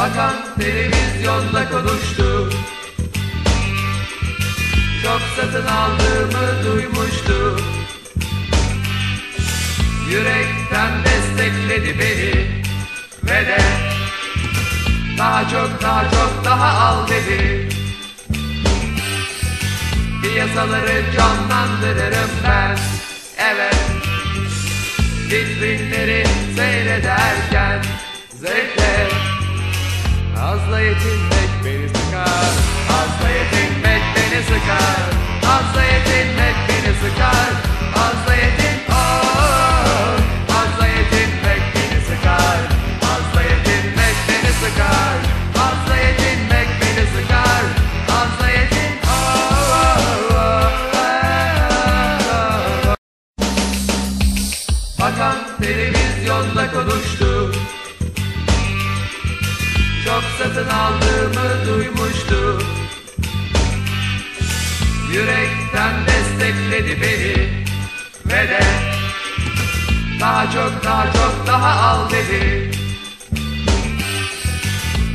Bakan televizyonda konuştu. Çok satın aldığımı duymuştu. Yürekten destekledi beni Ve de Daha çok daha çok daha al dedi. Piyasaları canlandırırım ben Evet. Vitrinleri seyrederken Zevkle Azla yetinmek beni sıkar. Azla yetinmek beni sıkar. Azla yetinmek beni sıkar. Azla satın aldığımı duymuştu Yürekten destekledi beni Ve de Daha çok daha çok daha al dedi.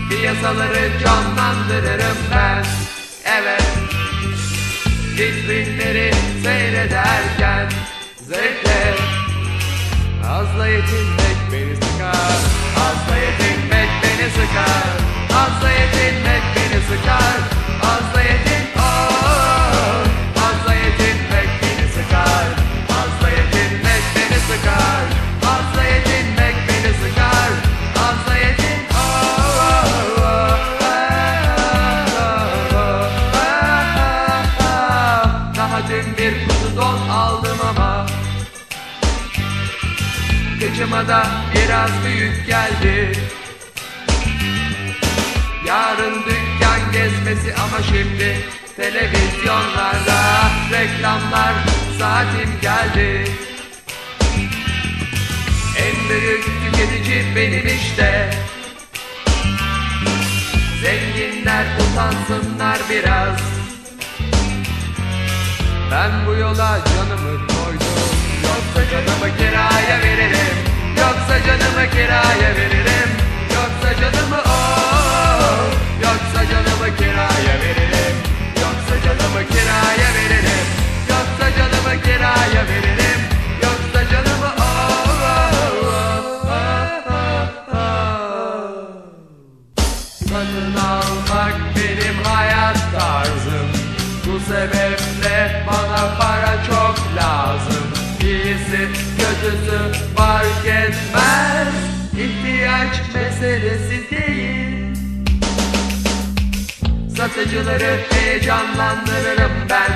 Piyasaları canlandırırım ben Evet. Vitrinleri seyrederken Zevkle Azla yetinmek beni sıkar Azla yetinmek beni sıkar. Azla yetinmek beni sıkar. Azla yetin oh, Azla yetinmek beni sıkar. Azla yetinmek beni sıkar. Beni sıkar. Oh, oh, bir kutu don aldım ama Kıçıma da biraz büyük geldi Yarın dükkan gezmesi ama şimdi Televizyonlarda reklamlar saatim geldi. En büyük tüketici benim işte. Zenginler utansınlar biraz. Ben bu yola canımı koydum. Yoksa canımı kiraya veririm. Yoksa canımı kiraya veririm. Yoksa canımı oh Yoksa canımı kiraya veririm. Yoksa canımı kiraya veririm. Yoksa canımı kiraya veririm Satıcıları heyecanlandırırım ben.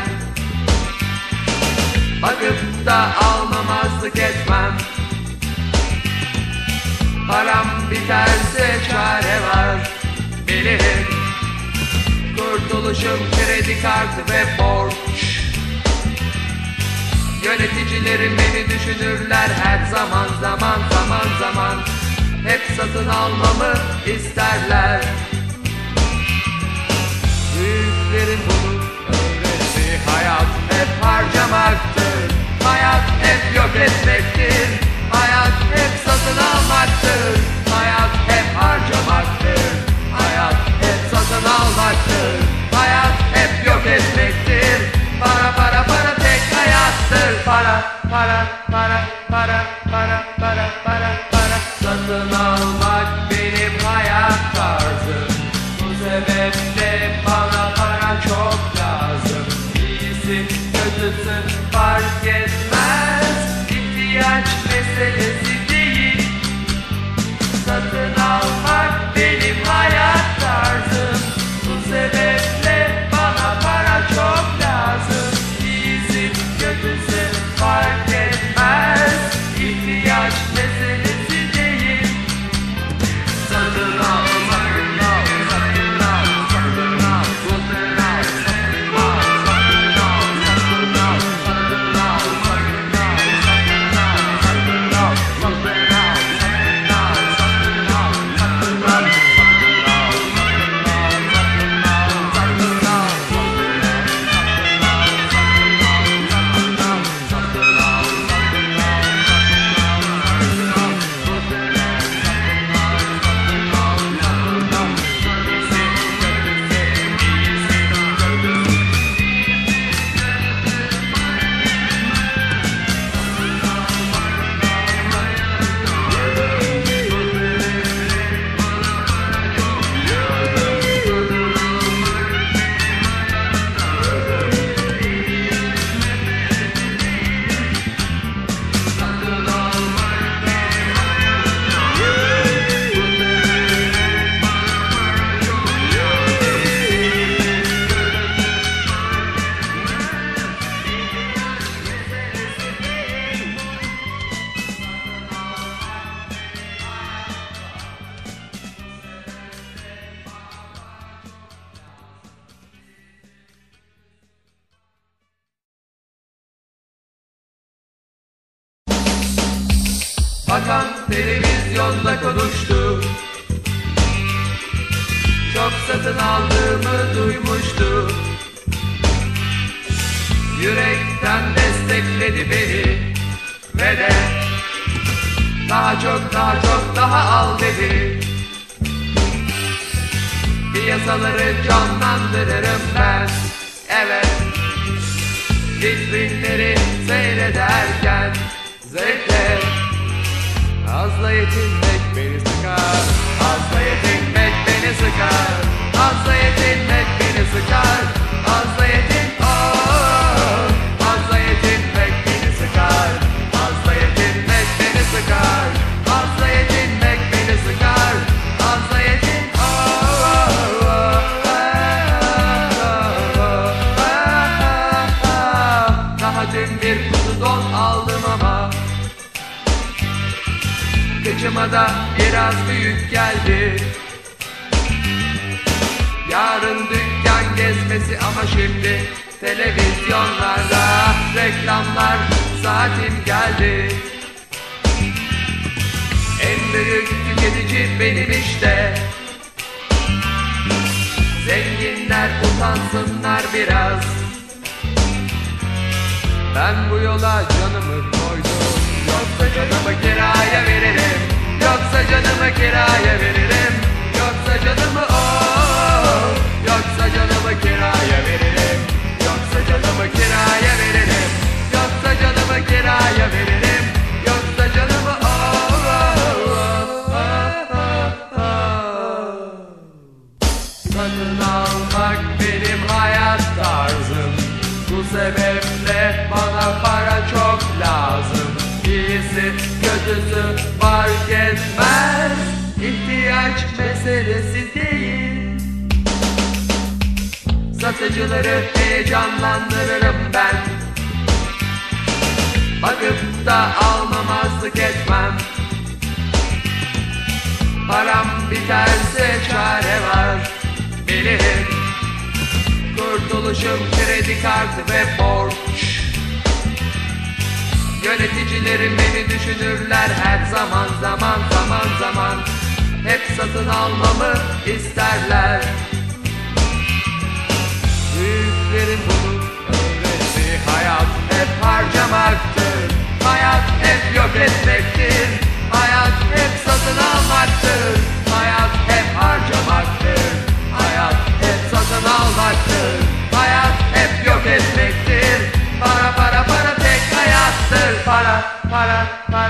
Bakıp da almamazlık etmem. Param biterse çare var Bilirim. Kurtuluşum kredi kartı ve borç. Yöneticilerim beni düşünürler her zaman zaman zaman zaman. Hep satın almamı isterler Büyüklerin bunu öğretti. Hayat hep harcamaktır. Hayat hep yok etmektir. Hayat hep satın almaktır. Hayat hep harcamaktır. Hayat hep satın almaktır. Hayat hep yok etmektir. Para para para tek hayattır. Para para para kötüsü fark bakan televizyonda konuştu. Çok satın aldığımı duymuştu. Yürekten destekledi beni Ve de daha çok daha çok daha al dedi. Piyasaları canlandırırım ben Evet. Vitrinleri seyrederken Zevkle Azla yetinmek beni sıkar. Azla yetinmek beni sıkar. Azla yetinmek beni sıkar. Azla yetin oh Azla yetinmek beni sıkar. Azla yetinmek beni sıkar. Azla yetinmek beni sıkar. Azla yetin Daha dün bir kutu don aldım Kıçıma da biraz büyük geldi. Yarın dükkan gezmesi ama şimdi Televizyonlarda reklamlar saatim geldi. En büyük tüketici benim işte. Zenginler utansınlar biraz. Ben bu yola canımı koydum. Yoksa canımı kiraya veririm Yoksa canımı kiraya veririm Yoksa canımı oh Yoksa canımı kiraya veririm Yoksa canımı kiraya veririm Yoksa canımı kiraya veririm Yoksa canımı oh, oh, oh, oh, oh. Satın almak benim hayat tarzım. Bu sebeple bana para kötüsü fark etmez. İhtiyaç meselesi değil. Satıcıları heyecanlandırırım ben. Bakıp da almamazlık etmem. Param biterse çare var Bilirim. Kurtuluşum kredi kartı ve borç Yöneticilerim beni düşünürler her zaman zaman zaman zaman. Hep satın almamı isterler. Büyüklerin bunu öğretti Hayat hep harcamaktır. Hayat hep yok etmektir. Hayat hep satın almaktır Para para